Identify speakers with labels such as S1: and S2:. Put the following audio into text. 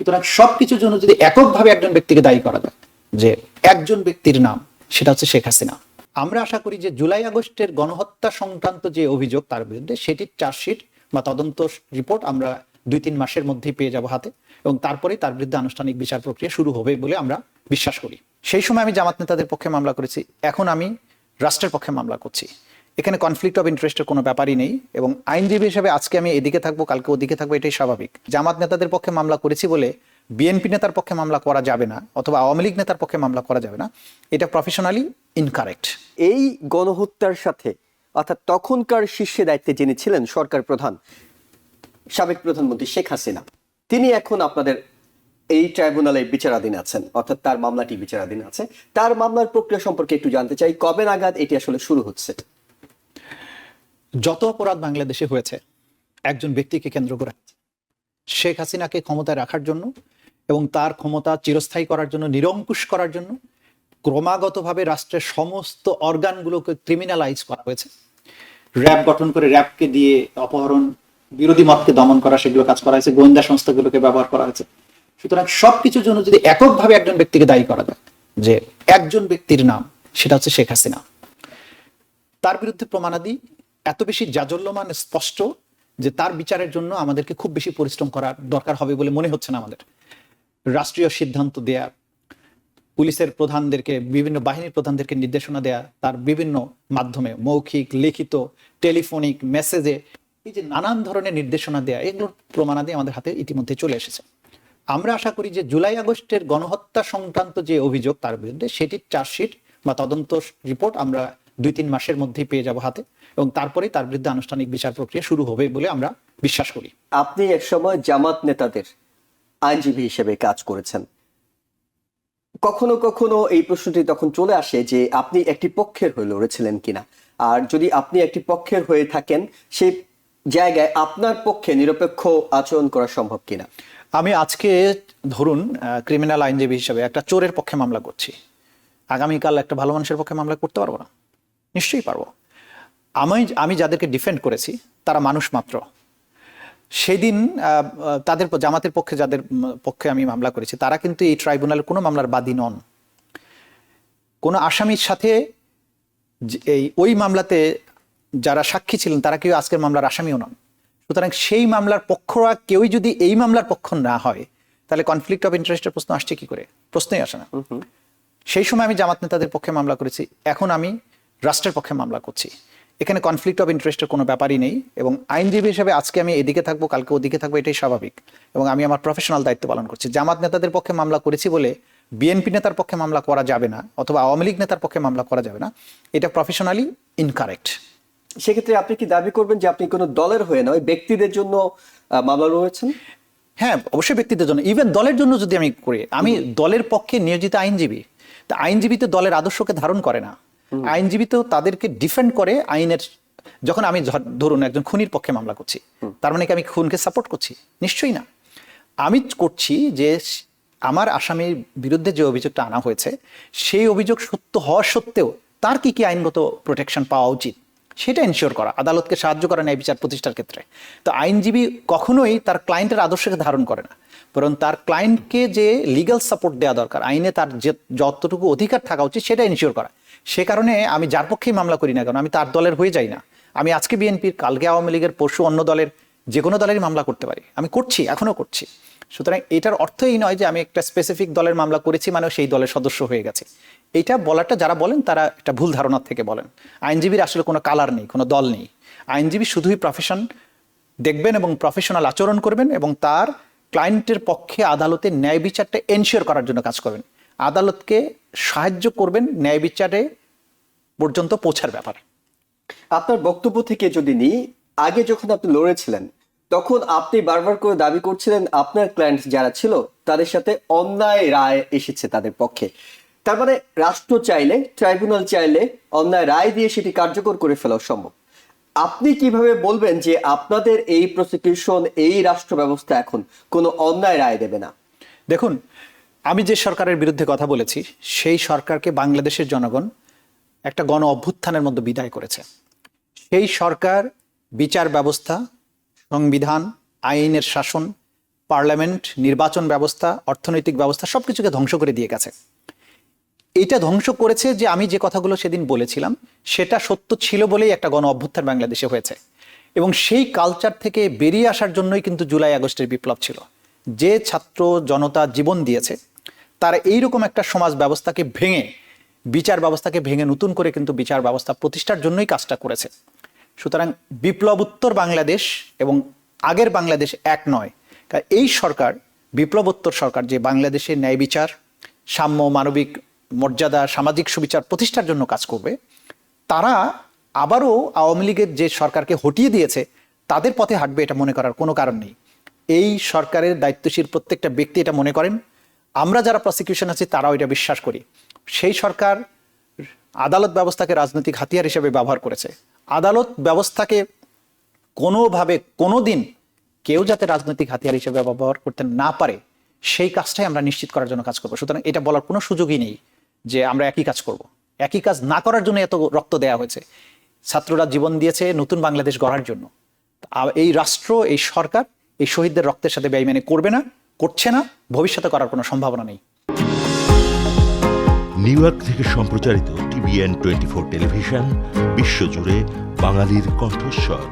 S1: সুতরাং সবকিছুর জন্য যদি এককভাবে একজন ব্যক্তিকে দায়ী করা যায়, যে একজন ব্যক্তির নাম, সেটা হচ্ছে শেখ হাসিনা। আমরা আশা করি যে জুলাই আগস্টের গণহত্যা সংক্রান্ত যে অভিযোগ, তার বিরুদ্ধে সেটির চার্জশিট বা তদন্ত রিপোর্ট আমরা দুই তিন মাসের মধ্যেই পেয়ে যাব হাতে এবং তারপরে তার বিরুদ্ধে আনুষ্ঠানিক বিচার প্রক্রিয়া শুরু হবে বলে আমরা বিশ্বাস করি। সেই সময় আমি জামাত নেতাদের পক্ষে মামলা করেছি, এখন আমি রাষ্ট্রের পক্ষে মামলা করছি। এখানে কনফ্লিক্ট অফ ইন্টারেস্টের কোনো ব্যাপারই নেই এবং আইনজীবী হিসেবে আজকে আমি এদিকে থাকব, কালকে ওদিকে থাকব, এটাই স্বাভাবিক। জামাত নেতাদের পক্ষে মামলা করেছি বলে বিএনপি নেতার পক্ষে মামলা করা যাবে না অথবা আওয়ামী লীগ নেতার পক্ষে মামলা করা যাবে না। এটা প্রফেশনালি ইনকারেক্ট
S2: এই গণহত্যার সাথে, অর্থাৎ তখনকার শীর্ষে দায়িত্বে যিনি ছিলেন সরকার প্রধান, সাবেক প্রধানমন্ত্রী শেখ হাসিনা, তিনি এখন আপনাদের এই ট্রাইব্যুনালে বিচারাধীন আছেন, অর্থাৎ তার মামলাটি বিচারাধীন আছে। তার মামলার প্রক্রিয়া সম্পর্কে একটু জানতে চাই, কবে নাগাদ এটি আসলে শুরু হচ্ছে?
S1: যত অপরাধ বাংলাদেশে হয়েছে, একজন ব্যক্তিকে কেন্দ্র করে, শেখ হাসিনাকে ক্ষমতায় রাখার জন্য এবং তার ক্ষমতা চিরস্থায়ী করার জন্য, নিরঙ্কুশ করার জন্য ক্রমাগতভাবে রাষ্ট্রের সমস্ত অর্গানগুলোকে ক্রিমিনালাইজ করা হয়েছে। র্যাব গঠন করে র্যাবকে দিয়ে অপহরণ, বিরোধী মতকে দমন করা, সেগুলো কাজ করা হয়েছে, গোয়েন্দা সংস্থাগুলোকে ব্যবহার করা হয়েছে। সুতরাং সবকিছুর জন্য যদি এককভাবে একজন ব্যক্তিকে দায়ী করা যায়, যে একজন ব্যক্তির নাম, সেটা হচ্ছে শেখ হাসিনা। তার বিরুদ্ধে প্রমাণাদি এত বেশি জাজল্যমান স্পষ্ট যে তার বিচারের জন্য আমাদেরকে খুব বেশি পরিশ্রম করার দরকার হবে বলে মনে হচ্ছে না আমাদের। রাষ্ট্রীয় সিদ্ধান্ত দেয়া, পুলিশের প্রধানদেরকে, বিভিন্ন বাহিনীর প্রধানদেরকে নির্দেশনা দেয়া, তার বিভিন্ন মাধ্যমে মৌখিক, লিখিত, টেলিফোনিক মেসেজে এই যে নানান ধরনের নির্দেশনা দেয়া, এগুলোর প্রমাণাদি আমাদের হাতে ইতিমধ্যে চলে এসেছে। আমরা আশা করি যে জুলাই আগস্টের গণহত্যা সংক্রান্ত যে অভিযোগ তার বিরুদ্ধে, সেটির চার্জশিট বা তদন্ত রিপোর্ট আমরা দুই তিন মাসের মধ্যেই পেয়ে যাব হাতে এবং তারপরে তার বিরুদ্ধে আনুষ্ঠানিক বিচার প্রক্রিয়া শুরু হবে বলে আমরা বিশ্বাস করি।
S2: আপনি একসময় জামাত নেতাদের আইনজীবী হিসেবে কাজ করেছেন। কখনো কখনো এই প্রশ্নটি তখন চলে আসে যে আপনি একটি পক্ষের হয়ে লড়েছিলেন কিনা। আর যদি আপনি একটি পক্ষের হয়ে থাকেন সেই জায়গায় আপনার পক্ষে নিরপেক্ষ আচরণ করা সম্ভব কিনা?
S1: আমি আজকে ধরুন ক্রিমিনাল আইনজীবী হিসেবে একটা চোরের পক্ষে মামলা করছি। আগামীকাল একটা ভালো মানুষের পক্ষে মামলা করতে পারব না? নিশ্চয়ই পারব। আমি আমি যাদেরকে ডিফেন্ড করেছি তারা মানুষ মাত্র। সেদিন তাদের জামাতের পক্ষে যাদের পক্ষে আমি মামলা করেছি তারা কিন্তু এই ট্রাইব্যুনালে কোনো মামলার বাদী নন। কোনো আসামির সাথে এই ওই মামলাতে যারা সাক্ষী ছিলেন তারা কেউ আজকের মামলার আসামিও নন। সুতরাং সেই মামলার পক্ষরা কেউই যদি এই মামলার পক্ষ না হয় তাহলে কনফ্লিক্ট অফ ইন্টারেস্টের প্রশ্ন আসছে কি করে? প্রশ্নই আসে না। সেই সময় আমি জামাত নেতাদের পক্ষে মামলা করেছি এখন আমি রাষ্ট্রের পক্ষে মামলা করছি। এখানে কনফ্লিক্ট অফ ইন্টারেস্টের কোনো ব্যাপারই নেই এবং আইনজীবী হিসেবে আজকে আমি এদিকে থাকব কালকে ওদিকে থাকব এটাই স্বাভাবিক এবং আমি আমার প্রফেশনাল দায়িত্ব পালন করছি। জামাত নেতাদের পক্ষে মামলা করেছি বলে বিএনপি নেতার পক্ষে মামলা করা যাবে না অথবা আওয়ামী লীগ নেতার পক্ষে মামলা করা যাবে না এটা প্রফেশনালি ইনকারেক্ট
S2: সেক্ষেত্রে আপনি কি দাবি করবেন যে আপনি কোনো দলের হয়ে নয় ব্যক্তিদের জন্য মামলা রয়েছেন
S1: হ্যাঁ অবশ্যই ব্যক্তিদের জন্য ইভেন দলের জন্য যদি আমি করি আমি দলের পক্ষে নিয়োজিত আইনজীবী তা আইনজীবী তো দলের আদর্শকে ধারণ করে না। আইনজীবী তো তাদেরকে ডিফেন্ড করে আইনের যখন আমি ধরুন একজন খুনির পক্ষে মামলা করছি তার মানে কি আমি খুনকে সাপোর্ট করছি? নিশ্চয়ই না। আমি করছি যে আমার আসামির বিরুদ্ধে যে অভিযোগটা আনা হয়েছে সেই অভিযোগ সত্য হওয়া সত্ত্বেও তার কি কি আইনগত প্রোটেকশন পাওয়া উচিত? সেটা এনশিওর করা আদালতকে সাহায্য করা ন্যায় বিচার প্রতিষ্ঠার ক্ষেত্রে। তো আইনজীবী কখনোই তার ক্লায়েন্টের আদর্শকে ধারণ করে না। বরং তার ক্লায়েন্টকে যে লিগাল সাপোর্ট দেওয়া দরকার আইনে তার যে যতটুকু অধিকার থাকা উচিত সেটা এনশিওর করা। সে কারণে আমি যার পক্ষেই মামলা করি না কেন, আমি তার দলের হয়ে যাই না। আমি আজকে বিএনপির, কালকে আওয়ামী লীগের, পরশু অন্য দলের যে কোনো দলেরই মামলা করতে পারি। আমি করছি, এখনও করছি। সুতরাং এটার অর্থ এই নয় যে আমি একটা স্পেসিফিক দলের মামলা করেছি মানে সেই দলের সদস্য হয়ে গেছে। এইটা বলাটা যারা বলেন, তারা একটা ভুল ধারণার থেকে বলেন। আইনজীবীর আসলে কোনো কালার নেই, কোনো দল নেই। আইনজীবী শুধুই প্রফেশন দেখবেন এবং প্রফেশনাল আচরণ করবেন এবং তার ক্লায়েন্টের পক্ষে আদালতে ন্যায় বিচারটা এনশিওর করার জন্য কাজ করবেন। আদালতকে সাহায্য করবেন ন্যায় বিচারে পর্যন্ত পৌঁছার ব্যাপারে।
S2: আপনার বক্তব্য থেকে যদি নিই আগে যখন আপনি লড়েছিলেন তখন আপনি বারবার করে দাবি করছিলেন আপনার ক্লায়েন্ট যারা ছিল তাদের সাথে অন্যায় রায় এসেছে তাদের পক্ষে। তার মানে রাষ্ট্র চাইলে ট্রাইব্যুনাল চাইলে অন্যায় রায় দিয়ে সেটি কার্যকর করে ফেলা সম্ভব। আপনি কীভাবে বলবেন যে আপনাদের এই প্রসিকিউশন এই রাষ্ট্র ব্যবস্থা এখন কোনো অন্যায় রায় দেবে না?
S1: দেখুন আমি যে সরকারের বিরুদ্ধে কথা বলেছি, সেই সরকারকে বাংলাদেশের জনগণ একটা গণ অভ্যুত্থানের মধ্যে বিদায় করেছে। সেই সরকার, বিচার ব্যবস্থা, সংবিধান, আইনের শাসন, পার্লামেন্ট, নির্বাচন ব্যবস্থা, অর্থনৈতিক ব্যবস্থা সব কিছুকে ধ্বংস করে দিয়ে গেছে। এটা ধ্বংস করেছে যে আমি যে কথাগুলো সেদিন বলেছিলাম, সেটা সত্য ছিল বলেই একটা গণ অভ্যুত্থান বাংলাদেশে হয়েছে। এবং সেই কালচার থেকে বেরিয়ে আসার জন্যই কিন্তু জুলাই আগস্টের বিপ্লব ছিল। যে ছাত্র জনতা জীবন দিয়েছে তারা এইরকম একটা সমাজ ব্যবস্থাকে ভেঙে, বিচার ব্যবস্থাকে ভেঙে নতুন করে কিন্তু বিচার ব্যবস্থা প্রতিষ্ঠার জন্যই কাজটা করেছে। সুতরাং বিপ্লব উত্তর বাংলাদেশ এবং আগের বাংলাদেশ এক নয়। কারণ এই সরকার বিপ্লবোত্তর সরকার যে বাংলাদেশের ন্যায় বিচার, সাম্য, মানবিক মর্যাদা, সামাজিক সুবিচার প্রতিষ্ঠার জন্য কাজ করবে, তারা আবারও আওয়ামী লীগের যে সরকারকে হটিয়ে দিয়েছে, তাদের পথে হাঁটবে এটা মনে করার কোনো কারণ নেই। এই সরকারের দায়িত্বশীল প্রত্যেকটা ব্যক্তি এটা মনে করেন আমরা যারা প্রসিকিউশন আছি, তারাও এটা বিশ্বাস করি। সেই সরকার আদালত ব্যবস্থাকে রাজনৈতিক হাতিয়ার হিসেবে ব্যবহার করেছে। আদালত ব্যবস্থাকে কোনোভাবে কোনো দিন কেউ যাতে রাজনৈতিক হাতিয়ার হিসেবে ব্যবহার করতে না পারে, সেই কাজটাই আমরা নিশ্চিত করার জন্য কাজ করব। সুতরাং এটা বলার কোনো সুযোগই নেই যে আমরা একই কাজ করব। একই কাজ না করার জন্য এত রক্ত দেয়া হয়েছে। ছাত্ররা জীবন দিয়েছে নতুন বাংলাদেশ গড়ার জন্য। এই রাষ্ট্র, এই সরকার এই শহীদদের রক্তের সাথে বেইমানি করবে না। করছে না, ভবিষ্যতে করার কোনো সম্ভাবনা নেই।
S3: নিউ ইয়র্ক থেকে সম্প্রচারিত টিভিএন টোয়েন্টি ফোর টেলিভিশন, বিশ্বজুড়ে বাঙালির কণ্ঠস্বর।